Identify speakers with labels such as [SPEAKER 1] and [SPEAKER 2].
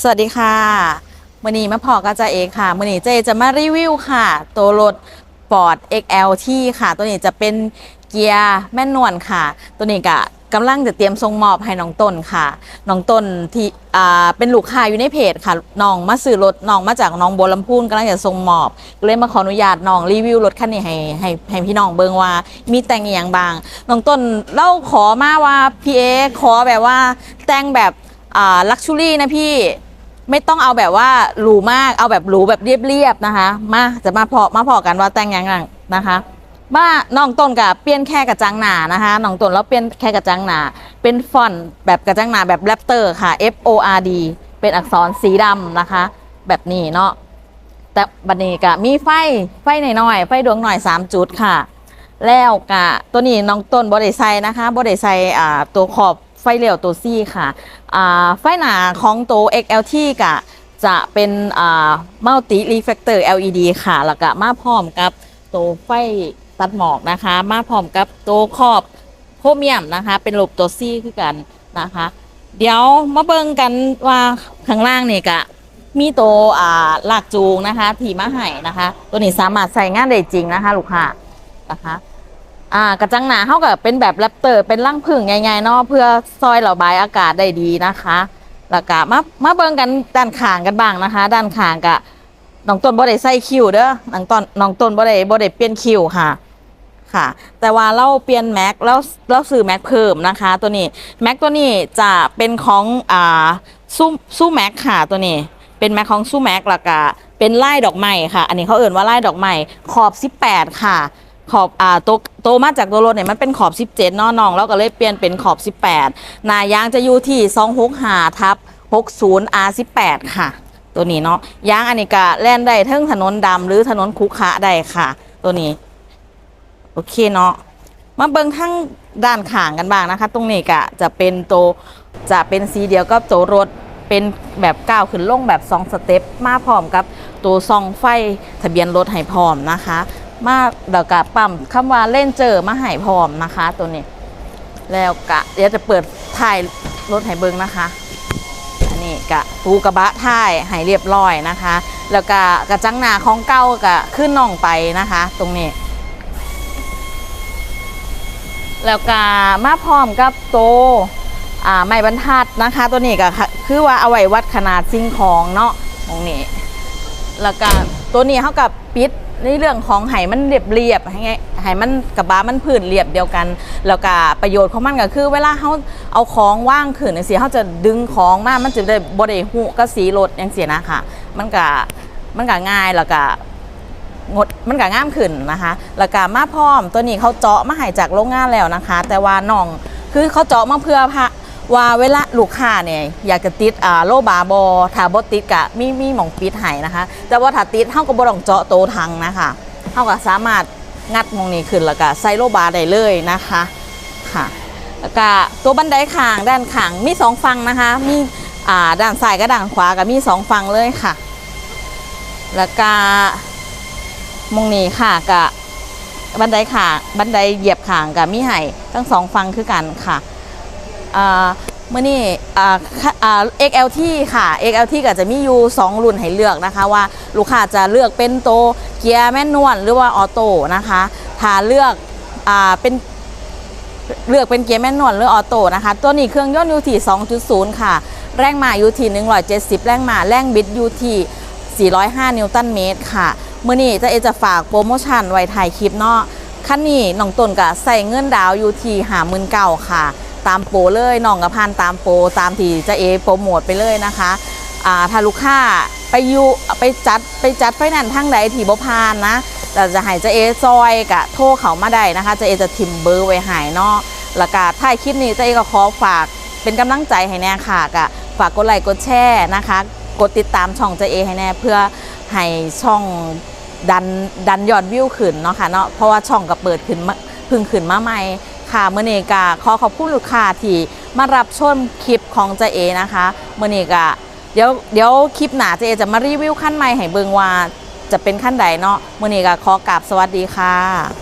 [SPEAKER 1] สวัสดีค่ะมื่อนี้มาพอกับจ้าเอกค่ะมื่อนี้เจจะมารีวิวค่ะ ตัวรถฟอร์ด XLT ค่ะ ตัวนี้จะเป็นเกียร์แม่นวลค่ะ ตัวนี้ก็กำลังจะเตรียมส่งมอบให้น้องต้นค่ะ น้องต้นที่อ่าเป็นลูกค้าอยู่ในเพจค่ะน้องมาซื้อรถน้องมาจากน้องบัวลำพูนกำลังจะส่งมอบเลยมาขออนุญาตน้องรีวิวรถคันนี้ให้ให้ให้พี่น้องเบิ่งว่ามีแต่งอย่างบางน้องต้นเล่าขอมาว่าพี่เอขอแบบว่าแต่งแบบ ลักชูรี่นะพี่ไม่ต้องเอาแบบว่าหรูมากเอาแบบหรูแบบเรียบๆนะคะ มาจะมาพอมาพอกันว่าแต่งยังไงนะคะว่าน้องต้นกับเปลี่ยนแค่กระจังหนานะคะน้องต้นแล้วเปลี่ยนแค่กระจังหนา เป็นฟอนต์แบบกระจังหนาแบบแรปเตอร์ค่ะ F O R D เป็นอักษรสีดำนะคะ แบบนี้เนาะแต่บันนี้ก็มีไฟไฟหน่อยๆไฟดวงหน่อย 3 จุดค่ะ แล้วกะตัวนี้น้องต้นบอดไซนะคะบอดไซอ่าตัวขอบ ไฟเหลวตัวซี่ค่ะอ่าไฟหนาของตัว XLT กะจะเป็นอ่า multi reflector LED ค่ะ แล้วก็มาพร้อมกับตัวไฟตัดหมอกนะคะ มาพร้อมกับตัวขอบโครเมียมนะคะ เป็นรูปตัวซี่คือกันนะคะ เดี๋ยวมาเบิ่งกันว่าข้างล่างนี่กะมีตัวอ่าลากจูงนะคะที่มาให้นะคะ ตัวนี้สามารถใส่งานได้จริงนะคะ ลูกค้านะคะ อ่ากระจังหนาเขากับเป็นแบบแรปเตอร์เป็นร่างผึ่งใหญ่ๆเนาะเพื่อซอยระบายอากาศได้ดีนะคะแล้วก็มามาเบิ่งกันด้านข้างกันบ้างนะคะ ด้านข้างกะน้องต้นบ่ได้ใส่คิวเด้อน้องต้นน้องต้นบ่ได้บ่ได้เปลี่ยนคิวค่ะค่ะ แต่ว่าเราเปลี่ยนแม็กแล้วเราซื้อแม็กเพิ่มนะคะ ตัวนี้แม็กตัวนี้จะเป็นของอ่าซูซูแม็กค่ะตัวนี้ เป็นแม็กของซูแม็กแล้วก็เป็นไล่ดอกไม้ค่ะ อันนี้เขาเอ่นว่าไล่ดอกไม้ขอบ 18 ค่ะ ขอบอ่าโตโตมาจากตัวรถเนี่ยมันเป็นขอบ 17เนาะน้องแล้วก็เลยเปลี่ยนเป็นขอบ 18หนายางจะอยู่ที่265ทับ60 R18 ค่ะ ตัวนี้เนาะยางอันนี้ก็แล่นได้เทั้งถนนดำหรือถนนคุขะได้ค่ะ ตัวนี้ โอเคเนาะมาเบิ่งทั้งด้านข้างกันบ้างนะคะ ตรงนี้ก็จะเป็นโตจะเป็นสีเดียวกับตัวรถเป็นแบบก้าวขึ้นลงแบบ 2 สเต็ปมาพร้อมกับตัวซองไฟทะเบียนรถให้พร้อมนะคะ มาเดี๋ยวกะปั๊มคำว่าเล่นเจอมาให้พร้อมนะคะ ตัวนี้ แล้วกะเดี๋ยวจะเปิดถ่ายรถให้เบิงนะคะอันนี้กะปูกระบะท้ายให้เรียบร้อยนะคะ แล้วก็กระจังหนาของเก้ากะขึ้นน่องไปนะคะ ตรงนี้ แล้วก็มาพร้อมกับโตอ่าไม้บรรทัดนะคะ ตัวนี้ก็ค่ะคือว่าเอาไว้วัดขนาดสิ่งของเนาะตรงนี้ แล้วก็ตัวนี้เขากับปิด ในเรื่องของไหมันเรียบเรียบๆให้ไงไหมันกับบามันพื้นเรียบเดียวกัน แล้วก็ประโยชน์ของมันก็คือ เวลาเขาเอาของว่างขึ้นเสียเขาจะดึงของมามันจะได้บริหุก็สีรถอย่างเสียนะค่ะ มันก็มันก็ง่ายแล้วก็งดมันก็ง่ามขึ้นนะคะแล้วก็มาพร้อมตัวนี้เขาเจาะมาให้จากโรงงานแล้วนะคะ แต่ว่าน้องคือเขาเจาะมาเพื่อพะ ว่าเวลาลูกค้าเนี่ยอยากจะติดอ่าโลบาบอถ้าบ่ติดกะมีมีหมองปิดให้นะคะ แต่ว่าถ้าติดเฮาก็บ่ต้องเจาะโตทังนะคะเฮาก็สามารถงัดมองนี้ขึ้นแล้วก็ใส่โลบาได้เลยนะคะค่ะแล้วก็ตัวบันไดขางด้านขางมีสองฝั่งนะคะ มีอ่าด้านซ้ายกับด้านขวาก็มีสองฝั่งเลยค่ะ แล้วก็มงนี้ค่ะกะบันไดขางบันไดเหยียบขางกับมีไห่ทั้งสองฟังคือกันค่ะ เมื่อนี้อ่าค่ะอ่า XLT ค่ะ XLT ก็จะมีอยู่ 2 รุ่นให้เลือกนะคะ ว่าลูกค้าจะเลือกเป็นโตเกียร์แมนนวลหรือว่าออโต้นะคะถ้าเลือกอเป็นเลือกเป็นเกียร์แมนนวลหรือออโต้นะคะ ตัวนี้เครื่องยนต์อยู่ที่2.0 ค่ะ แรงม้าอยู่ที่170 แรงม้าแรงบิดอยู่ที่405 นิวตันเมตรค่ะเมื่อนี้จะเอจะฝากโปรโมชั่นไว้ถ่ายคลิปเนาะคันนี้น้องตนกะใส่เงินดาวอยู่ที่หาหมื่นเก่าค่ะ ตามโปรเลยน้องกับพันตามโปรตามที่จะเอโปรโมทไปเลยนะคะอ่าถ้าลูกค้าไปอยูไปจัดไปจัดไฟนนซ์ทางใดที่บ่พานนะแต่จะให้เจะเอซอยกะโทรเขามาได้นะคะเจะเอจะทิมเบอร์ไว้ใหายเนาะแล้วก็ถ่ายคลิปนี้เจะเอก็ขอฝากเป็นกำลังใจให้แน่ค่ะกะฝากกดไลค์กดแชร์นะคะ กดติดตามช่องเจะเอให้แน่เพื่อให้ช่องดันดันยอดวิวขึ้นเนาะค่ะเนาะเพราะว่าช่องก็เปิดขึ้นพึ่งขึ้นมาใหม่ ค่ะเมื่อนี้กาขอขอบคุณลูกค้าที่มารับชมคลิปของเจเอนะคะเมื่อนี้กาเดี๋ยวเดี๋ยวคลิปหนาเจเอจะมารีวิวขั้นใหม่ให้เบิงว่าจะเป็นขั้นใดเนาะเมื่อนี้กาขอกราบสวัสดีค่ะ